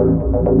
Wow.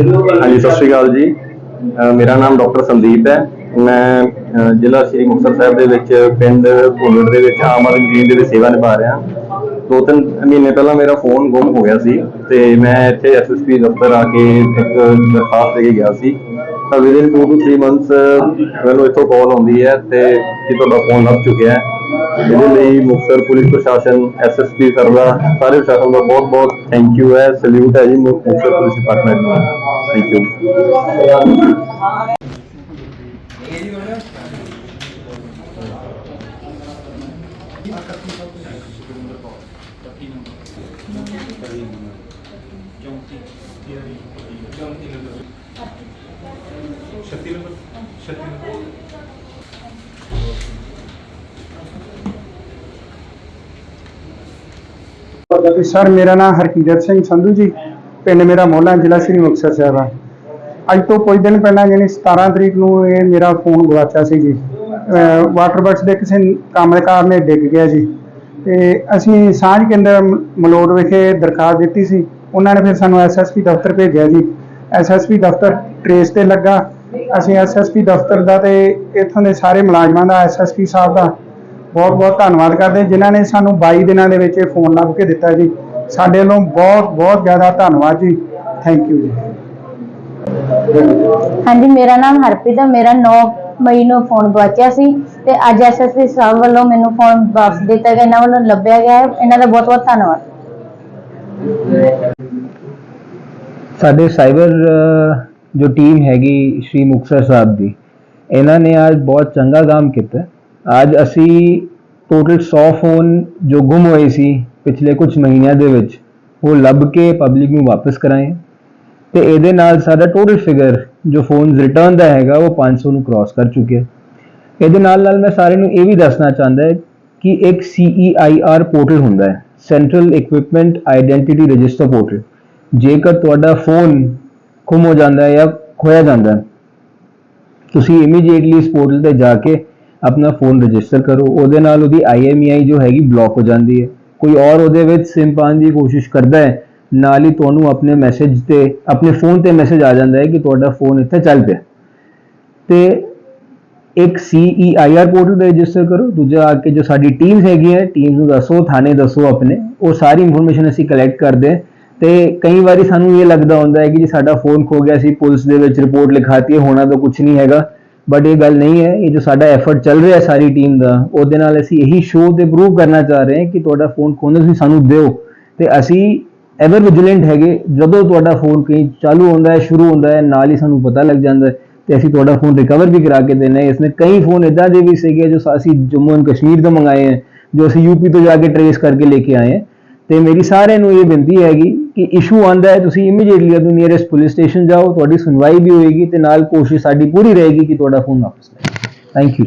ਹਾਂਜੀ, ਸਤਿ ਸ਼੍ਰੀ ਅਕਾਲ ਜੀ। ਮੇਰਾ ਨਾਮ ਡਾਕਟਰ ਸੰਦੀਪ ਹੈ। ਮੈਂ ਜ਼ਿਲ੍ਹਾ ਸ੍ਰੀ ਮੁਕਤਸਰ ਸਾਹਿਬ ਦੇ ਵਿੱਚ ਪਿੰਡ ਭੁੱਲੜ ਦੇ ਵਿੱਚ ਆਮ ਆਦਮੀ ਟੀਮ ਦੇ ਵਿੱਚ ਸੇਵਾ ਨਿਭਾ ਰਿਹਾ। ਦੋ ਤਿੰਨ ਮਹੀਨੇ ਪਹਿਲਾਂ ਮੇਰਾ ਫੋਨ ਗੁੰਮ ਹੋ ਗਿਆ ਸੀ ਤੇ ਮੈਂ ਇੱਥੇ ਐਸਐਸਪੀ ਦਫ਼ਤਰ ਆ ਕੇ ਇੱਕ ਦਰਖਾਸਤ ਦੇ ਕੇ ਗਿਆ ਸੀ। ਤਾਂ ਵਿਦਿਨ 2 ਟੂ 3 ਮੰਥਸ ਮੈਨੂੰ ਇੱਥੋਂ ਕਾਲ ਆਉਂਦੀ ਹੈ ਤੇ ਕਿ ਤੁਹਾਡਾ ਫੋਨ ਲੱਭ ਚੁੱਕਿਆ ਹੈ। ਇਹਦੇ ਲਈ ਮੁਕਤਸਰ ਪੁਲਿਸ ਪ੍ਰਸ਼ਾਸਨ ਐਸਐਸਪੀ ਸਰ ਦਾ ਸਾਰੇ ਪ੍ਰਸ਼ਾਸਨ ਦਾ ਬਹੁਤ ਬਹੁਤ ਥੈਂਕ ਯੂ ਹੈ। ਸਲੂਟ ਹੈ ਜੀ ਮੁਕਤਸਰ ਪੁਲਿਸ ਡਿਪਾਰਟਮੈਂਟ ਨੂੰ। ਥੈਂਕ ਯੂ ਤੇ ਸਰ ਮੇਰਾ ਨਾਮ ਹਰਕੀਰਤ ਸਿੰਘ ਸੰਧੂ ਜੀ। ਪਿੰਡ ਮੇਰਾ ਮੋਲਾ ਜ਼ਿਲ੍ਹਾ ਸ੍ਰੀ ਮੁਕਤਸਰ ਸਾਹਿਬ ਆ। ਅੱਜ ਤੋਂ ਕੁਝ ਦਿਨ ਪਹਿਲਾਂ ਯਾਨੀ 17 ਤਰੀਕ ਨੂੰ ਇਹ ਮੇਰਾ ਫੋਨ ਗਵਾਚਿਆ ਸੀ ਜੀ। ਵਾਟਰ ਬਕਸ ਦੇ ਕਿਸੇ ਕੰਮਕਾਰ ਨੇ ਡਿੱਗ ਗਿਆ ਜੀ। ਤੇ ਅਸੀਂ ਸਾਂਝ ਕੇਂਦਰ ਮ- ਮਲੋਟ ਵਿਖੇ ਦਰਖਾਸਤ ਦਿੱਤੀ ਸੀ। ਉਹਨਾਂ ਨੇ ਫਿਰ ਸਾਨੂੰ ਐਸਐਸਪੀ ਦਫ਼ਤਰ ਭੇਜਿਆ ਜੀ। ਐਸਐਸਪੀ ਦਫ਼ਤਰ ਟਰੇਸ ਤੇ ਲੱਗਾ। ਅਸੀਂ ਐਸਐਸਪੀ ਦਫ਼ਤਰ ਦਾ ਤੇ ਇੱਥੋਂ ਦੇ ਸਾਰੇ ਮੁਲਾਜ਼ਮਾਂ ਦਾ ਐਸਐਸਪੀ ਸਾਹਿਬ ਦਾ ਬਹੁਤ ਬਹੁਤ ਧੰਨਵਾਦ ਕਰਦੇ ਜਿਨ੍ਹਾਂ ਨੇ ਸਾਨੂੰ 22 ਦਿਨਾਂ ਦੇ ਵਿੱਚ ਇਹ ਫੋਨ ਲੱਭ ਕੇ ਦਿੱਤਾ ਜੀ। ਸਾਡੇ ਵੱਲੋਂ ਬਹੁਤ ਬਹੁਤ ਜ਼ਿਆਦਾ ਧੰਨਵਾਦ ਜੀ। ਥੈਂਕ ਯੂ ਜੀ। ਹਾਂਜੀ ਮੇਰਾ ਨਾਮ ਹਰਪ੍ਰੀਤ ਹੈ ਮੇਰਾ 9 ਮਈ ਨੂੰ ਫੋਨ ਗਵਾਚਿਆ ਸੀ ਤੇ ਅੱਜ ਐਸਐਸਪੀ ਸਾਹਿਬ ਵੱਲੋਂ ਮੈਨੂੰ ਫੋਨ ਵਾਪਸ ਦਿੱਤਾ ਗਿਆ। ਇਹਨਾਂ ਵੱਲੋਂ ਲੱਭਿਆ ਗਿਆ। ਹੈ ਇਹਨਾਂ ਦਾ ਬਹੁਤ ਬਹੁਤ ਧੰਨਵਾਦ। ਸਾਡੇ ਸਾਈਬਰ ਜੋ ਟੀਮ ਹੈਗੀ ਸ਼੍ਰੀ ਮੁਕਤਸਰ ਸਾਹਿਬ ਦੀ ਇਹਨਾਂ ਨੇ ਅੱਜ ਬਹੁਤ ਚੰਗਾ ਕੰਮ ਕੀਤਾ। ਅੱਜ ਅਸੀਂ ਟੋਟਲ 100 ਫੋਨ ਜੋ ਗੁੰਮ ਹੋਏ ਸੀ ਪਿਛਲੇ ਕੁਝ ਮਹੀਨਿਆਂ ਦੇ ਵਿੱਚ ਉਹ ਲੱਭ ਕੇ ਪਬਲਿਕ ਨੂੰ ਵਾਪਸ ਕਰਾਏ। ਤੇ ਇਹਦੇ ਨਾਲ ਸਾਡਾ ਟੋਟਲ ਫਿਗਰ ਜੋ ਫੋਨਸ ਰਿਟਰਨ ਦਾ ਹੈਗਾ, ਉਹ 500 ਨੂੰ ਕ੍ਰਾਸ ਕਰ ਚੁੱਕਿਆ ਇਹਦੇ ਨਾਲ ਨਾਲ ਮੈਂ ਸਾਰਿਆਂ ਨੂੰ ਇਹ ਵੀ ਦੱਸਣਾ ਚਾਹੁੰਦਾ ਹੈ ਕਿ ਇੱਕ CEIR ਪੋਰਟਲ ਹੁੰਦਾ ਹੈ central equipment identity register portal ਜੇਕਰ ਤੁਹਾਡਾ ਫੋਨ ਗੁੰਮ ਹੋ ਜਾਂਦਾ ਹੈ ਜਾਂ ਖੋਇਆ ਜਾਂਦਾ ਹੈ, ਤੁਸੀਂ ਇਮੀਡੀਏਟਲੀ ਇਸ ਪੋਰਟਲ ਤੇ ਜਾ ਕੇ ਆਪਣਾ ਫੋਨ ਰਜਿਸਟਰ ਕਰੋ। ਉਹਦੇ ਨਾਲ ਉਹਦੀ IMEI ਜੋ ਹੈਗੀ ਬਲੌਕ ਹੋ ਜਾਂਦੀ ਹੈ। ਕੋਈ ਔਰ ਉਹਦੇ ਵਿੱਚ SIM ਪਾਉਣ ਦੀ ਕੋਸ਼ਿਸ਼ ਕਰਦਾ ਹੈ, ਨਾਲ ਹੀ ਤੁਹਾਨੂੰ ਆਪਣੇ ਮੈਸੇਜ ਤੇ, ਆਪਣੇ ਫੋਨ ਤੇ ਮੈਸੇਜ ਆ ਜਾਂਦਾ ਹੈ ਕਿ ਤੁਹਾਡਾ ਫੋਨ ਇੱਥੇ ਚੱਲ ਪਿਆ। ਤੇ ਇੱਕ CEIR ਪੋਰਟਲ ਤੇ ਰਜਿਸਟਰ ਕਰੋ, ਦੂਜਾ ਆ ਕੇ ਜੋ ਸਾਡੀ ਟੀਮਸ ਹੈ ਟੀਮਸ ਨੂੰ ਦੱਸੋ, ਥਾਣੇ ਦੱਸੋ ਆਪਣੇ, ਉਹ ਸਾਰੀ ਇਨਫੋਰਮੇਸ਼ਨ ਅਸੀਂ ਕਲੈਕਟ ਕਰਦੇ ਹਾਂ। ਤੇ ਕਈ ਵਾਰੀ ਸਾਨੂੰ ਇਹ ਲੱਗਦਾ ਹੁੰਦਾ ਹੈ ਕਿ ਜੀ ਸਾਡਾ ਫੋਨ ਖੋ ਗਿਆ ਸੀ, ਪੁਲਿਸ ਦੇ ਵਿੱਚ ਰਿਪੋਰਟ ਲਿਖਾਤੀ ਹੈ, ਹੋਣਾ ਤਾਂ ਕੁਝ ਨਹੀਂ ਹੈਗਾ। ਬਟ ਇਹ ਗੱਲ ਨਹੀਂ ਹੈ, ਇਹ ਜੋ ਸਾਡਾ ਐਫਰਟ ਚੱਲ ਰਿਹਾ ਸਾਰੀ ਟੀਮ ਦਾ, ਉਹਦੇ ਨਾਲ ਅਸੀਂ ਇਹੀ ਸ਼ੋਅ ਤੇ ਪ੍ਰੂਵ ਕਰਨਾ ਚਾਹ ਰਹੇ ਹਾਂ ਕਿ ਤੁਹਾਡਾ ਫੋਨ ਖੋਣਾ ਤੁਸੀਂ ਸਾਨੂੰ ਦਿਓ। ਤੇ ਅਸੀਂ ਐਵਰ ਵਿਜੀਲੈਂਟ ਹੈਗੇ, ਜਦੋਂ ਤੁਹਾਡਾ ਫੋਨ ਕहीं ਚਾਲੂ ਹੁੰਦਾ ਹੈ, ਸ਼ੁਰੂ ਹੁੰਦਾ ਹੈ, ਨਾਲ ਹੀ ਸਾਨੂੰ ਪਤਾ ਲੱਗ ਜਾਂਦਾ ਹੈ ਤੇ ਅਸੀਂ ਤੁਹਾਡਾ ਫੋਨ ਰਿਕਵਰ ਵੀ ਕਰਾ ਕੇ ਦੇਣਾ ਹੈ। ਇਸਨੇ ਕਈ ਫੋਨ ਇਦਾਂ ਦੇ ਵੀ ਸੀਗੇ ਜੋ ਅਸੀਂ ਜੰਮੂ ਐਂਡ ਕਸ਼ਮੀਰ ਤੋਂ ਮੰਗਾਏ ਹੈ, ਜੋ ਅਸੀਂ ਯੂਪੀ ਤੋਂ ਜਾ ਕੇ ਟਰੇਸ ਕਰਕੇ ਲੈ ਕੇ ਆਏ ਹਾਂ। ਤੇ ਮੇਰੀ ਸਾਰਿਆਂ ਨੂੰ ਇਹ ਬੇਨਤੀ ਹੈਗੀ ਕਿ ਇਸ਼ੂ ਆਂਦਾ ਹੈ, ਤੁਸੀਂ ਇਮੀਡੀਏਟਲੀ ਆਪਣੇ ਨੀਅਰੈਸਟ ਪੁਲਿਸ ਸਟੇਸ਼ਨ ਜਾਓ, ਤੁਹਾਡੀ ਸੁਣਵਾਈ ਵੀ ਹੋਏਗੀ ਤੇ ਨਾਲ ਕੋਸ਼ਿਸ਼ ਸਾਡੀ ਪੂਰੀ ਰਹੇਗੀ ਕਿ ਤੁਹਾਡਾ ਫੋਨ ਵਾਪਸ ਲੈ ਥੈਂਕ ਯੂ